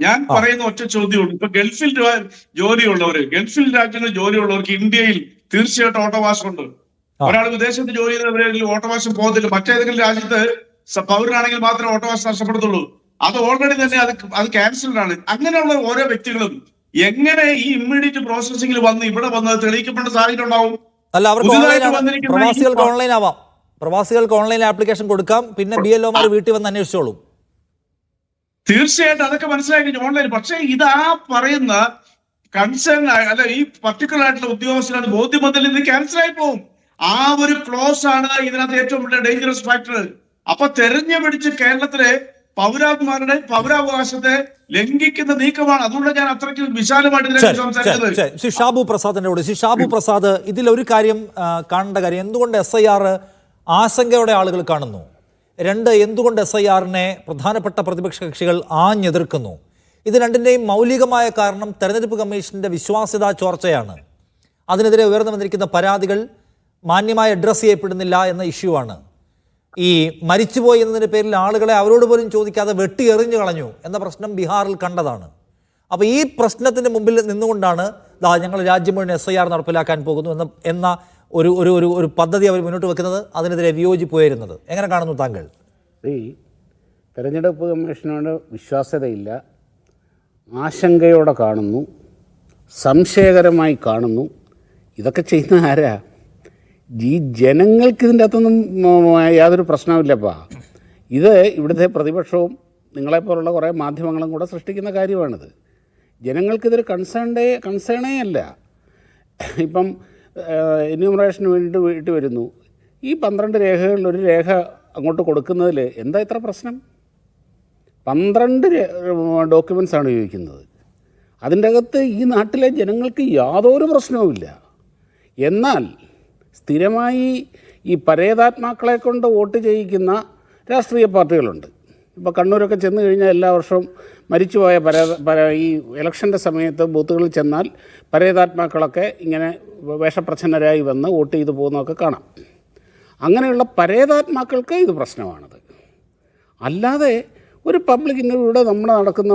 ഞാൻ പറയുന്ന ഒറ്റ ചോദ്യമുള്ളൂ. ഇപ്പൊ ഗൾഫിൽ ജോലിയുള്ളവര് ഗൾഫിൽ രാജ്യങ്ങളിൽ ജോലിയുള്ളവർക്ക് ഇന്ത്യയിൽ തീർച്ചയായിട്ടും ഓട്ടോവാസം ഉണ്ട്. ഒരാൾ വിദേശത്ത് ജോലി ചെയ്യുന്നവരെങ്കിലും ഓട്ടോവാസം പോകത്തില്ല. മറ്റേതെങ്കിലും രാജ്യത്ത് പൗരനാണെങ്കിൽ മാത്രമേ ഓട്ടോവാസം നഷ്ടപ്പെടുത്തുള്ളൂ. അത് ഓൾറെഡി തന്നെ അത് അത് ക്യാൻസൽഡ് ആണ്. അങ്ങനെയുള്ള ഓരോ വ്യക്തികളും എങ്ങനെ ഈ ഇമ്മീഡിയറ്റ് പ്രോസസ്സിംഗിൽ വന്ന് ഇവിടെ വന്ന് തെളിയിക്കപ്പെട്ട സാഹചര്യം ഉണ്ടാവും? അല്ല അവർക്ക് പ്രവാസികൾക്ക് ഓൺലൈൻ ആവാം. പ്രവാസികൾക്ക് ഓൺലൈൻ ആപ്ലിക്കേഷൻ കൊടുക്കാം. പിന്നെ ബി എൽ ഒമാർ വീട്ടിൽ വന്ന് അന്വേഷിച്ചോളും. തീർച്ചയായിട്ടും അതൊക്കെ മനസ്സിലായി മനസ്സിലാക്കി ഓൺലൈൻ പക്ഷേ ഇത് ആ പറയുന്ന കൺസേൺ അല്ല ഈ പർട്ടിക്കുലർ ആയിട്ടുള്ള ഉദ്യോഗസ്ഥരാണ് ബോധ്യമതിൽ നിന്ന് ഇത് ക്യാൻസൽ ആയി പോകും ആ ഒരു ക്ലോസ് ആണ് ഇതിനകത്ത് ഏറ്റവും വലിയ ഡേഞ്ചറസ് ഫാക്ടർ അപ്പൊ തെരഞ്ഞു പിടിച്ച് കേരളത്തിലെ പൗരാത്മാരുടെ പൗരാവകാശത്തെ ലംഘിക്കുന്ന നീക്കമാണ്. അതുകൊണ്ട് ഞാൻ അത്രയ്ക്ക് വിശാലമായിട്ട് സംസാരിച്ചത്. ശ്രീ ഷാബു പ്രസാദിന്റെ കൂടെ. ശ്രീ ഷാബു പ്രസാദ് ഇതിൽ ഒരു കാര്യം കാണേണ്ട കാര്യം. എന്തുകൊണ്ട് എസ് ഐ ആർ ആശങ്കയുടെ ആളുകൾ കാണുന്നു? രണ്ട് എന്തുകൊണ്ട് എസ് ഐ ആറിനെ പ്രധാനപ്പെട്ട പ്രതിപക്ഷ കക്ഷികൾ ആഞ്ഞെതിർക്കുന്നു? ഇത് രണ്ടിന്റെയും മൗലികമായ കാരണം തെരഞ്ഞെടുപ്പ് കമ്മീഷന്റെ വിശ്വാസ്യത ചോർച്ചയാണ്. അതിനെതിരെ ഉയർന്നു വന്നിരിക്കുന്ന പരാതികൾ മാന്യമായി അഡ്രസ്സ് ചെയ്യപ്പെടുന്നില്ല എന്ന ഇഷ്യൂ ആണ്. ഈ മരിച്ചുപോയി എന്നതിന്റെ പേരിൽ ആളുകളെ അവരോട് പോലും ചോദിക്കാതെ വെട്ടി എറിഞ്ഞു കളഞ്ഞു എന്ന പ്രശ്നം ബീഹാറിൽ കണ്ടതാണ്. അപ്പോൾ ഈ പ്രശ്നത്തിന് മുമ്പിൽ നിന്നുകൊണ്ടാണ് ഞങ്ങൾ രാജ്യം മുഴുവൻ എസ് ഐ ആർ നടപ്പിലാക്കാൻ പോകുന്നു എന്ന എന്ന ഒരു ഒരു ഒരു ഒരു പദ്ധതി അവർ മുന്നോട്ട് വെക്കുന്നത് അതിനെതിരെ വിയോജിപ്പ് ഉയരുന്നത് എങ്ങനെ കാണുന്നു താങ്കൾ? ഈ തെരഞ്ഞെടുപ്പ് കമ്മീഷനോട് വിശ്വാസ്യതയില്ല. ആശങ്കയോടെ കാണുന്നു. സംശയകരമായി കാണുന്നു. ഇതൊക്കെ ചെയ്യുന്ന ആരാ? ഈ ജനങ്ങൾക്ക് ഇതിന്റെ അകത്തൊന്നും യാതൊരു പ്രശ്നമില്ലപ്പാ ഇത് ഇവിടുത്തെ പ്രതിപക്ഷവും നിങ്ങളെപ്പോലുള്ള കുറേ മാധ്യമങ്ങളും കൂടെ സൃഷ്ടിക്കുന്ന കാര്യമാണിത്. ജനങ്ങൾക്കിതൊരു കൺസേണ്ടേ കൺസേണേ അല്ല. ഇപ്പം എന്യൂമറേഷന് വേണ്ടിയിട്ട് വീട്ടിൽ വരുന്നു. ഈ പന്ത്രണ്ട് രേഖകളിൽ ഒരു രേഖ അങ്ങോട്ട് കൊടുക്കുന്നതിൽ എന്താ ഇത്ര പ്രശ്നം? പന്ത്രണ്ട് ഡോക്യുമെൻസാണ് ഉപയോഗിക്കുന്നത്. അതിന്റെ അകത്ത് ഈ നാട്ടിലെ ജനങ്ങൾക്ക് യാതൊരു പ്രശ്നവുമില്ല. എന്നാൽ സ്ഥിരമായി ഈ പരേതാത്മാക്കളെ കൊണ്ട് വോട്ട് ചെയ്യിക്കുന്ന രാഷ്ട്രീയ പാർട്ടികളുണ്ട്. ഇപ്പോൾ കണ്ണൂരൊക്കെ ചെന്ന് കഴിഞ്ഞാൽ എല്ലാ വർഷവും മരിച്ചുപോയ പരേ ഈ ഇലക്ഷന്റെ സമയത്ത് ബൂത്തുകളിൽ ചെന്നാൽ പരേതാത്മാക്കളൊക്കെ ഇങ്ങനെ വേഷപ്രച്ഛന്നരായി വന്ന് വോട്ട് ചെയ്ത് പോകുന്നതൊക്കെ കാണാം. അങ്ങനെയുള്ള പരേതാത്മാക്കൾക്ക് ഇത് പ്രശ്നമാണത്. അല്ലാതെ ഒരു പബ്ലിക് ഇന്റർവ്യൂടെ നമ്മുടെ നടക്കുന്ന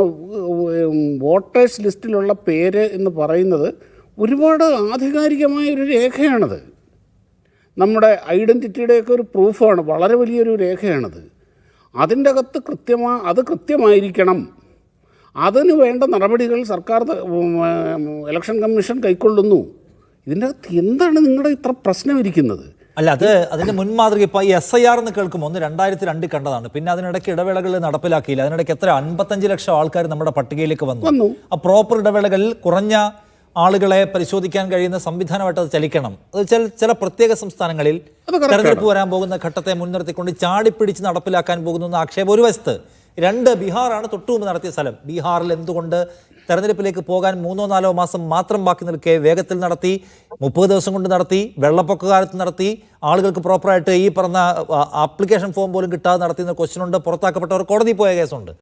വോട്ടേഴ്സ് ലിസ്റ്റിലുള്ള പേര് എന്ന് പറയുന്നത് ഒരുപാട് ആധികാരികമായ ഒരു രേഖയാണത്. നമ്മുടെ ഐഡന്റിറ്റിയുടെയൊക്കെ ഒരു പ്രൂഫാണ് വളരെ വലിയൊരു രേഖയാണത്. അതിന്റെ അകത്ത് കൃത്യമാ അത് കൃത്യമായിരിക്കണം. അതിന് വേണ്ട നടപടികൾ സർക്കാർ ഇലക്ഷൻ കമ്മീഷൻ കൈക്കൊള്ളുന്നു. ഇതിന്റെ അകത്ത് എന്താണ് നിങ്ങളുടെ ഇത്ര പ്രശ്നം പ്രശ്നമിരിക്കുന്നത്? അല്ല അത് അതിന്റെ മുൻമാതൃക ഇപ്പോൾ ഈ എസ് ഐ ആർ എന്ന് കേൾക്കുമ്പോൾ ഒന്ന് രണ്ടായിരത്തി രണ്ടിൽ കണ്ടതാണ്. പിന്നെ അതിനിടയ്ക്ക് ഇടവേളകൾ നടപ്പിലാക്കിയില്ല. അതിനിടയ്ക്ക് എത്ര? അൻപത്തഞ്ച് ലക്ഷം ആൾക്കാർ നമ്മുടെ പട്ടികയിലേക്ക് വന്നു. വന്നു. ആ പ്രോപ്പർ ഇടവേളകളിൽ കുറഞ്ഞ ആളുകളെ പരിശോധിക്കാൻ കഴിയുന്ന സംവിധാനമായിട്ട് അത് ചലിക്കണം. അത് ചില ചില പ്രത്യേക സംസ്ഥാനങ്ങളിൽ തെരഞ്ഞെടുപ്പ് വരാൻ പോകുന്ന ഘട്ടത്തെ മുൻനിർത്തിക്കൊണ്ട് ചാടിപ്പിടിച്ച് നടപ്പിലാക്കാൻ പോകുന്നു ആക്ഷേപം ഒരു വശത്ത്. രണ്ട് ബീഹാറാണ് തൊട്ടുമുമ്പ് നടത്തിയ സ്ഥലം. ബീഹാറിൽ എന്തുകൊണ്ട് തെരഞ്ഞെടുപ്പിലേക്ക് പോകാൻ മൂന്നോ നാലോ മാസം മാത്രം ബാക്കി നിൽക്കെ വേഗത്തിൽ നടത്തി മുപ്പത് ദിവസം കൊണ്ട് നടത്തി വെള്ളപ്പൊക്ക കാലത്ത് നടത്തി ആളുകൾക്ക് പ്രോപ്പറായിട്ട് ഈ പറഞ്ഞ ആപ്ലിക്കേഷൻ ഫോം പോലും കിട്ടാതെ നടത്തിയെന്ന ക്വസ്റ്റ്യൻ ഉണ്ട്. പുറത്താക്കപ്പെട്ടവർ കോടതി പോയ കേസുണ്ട്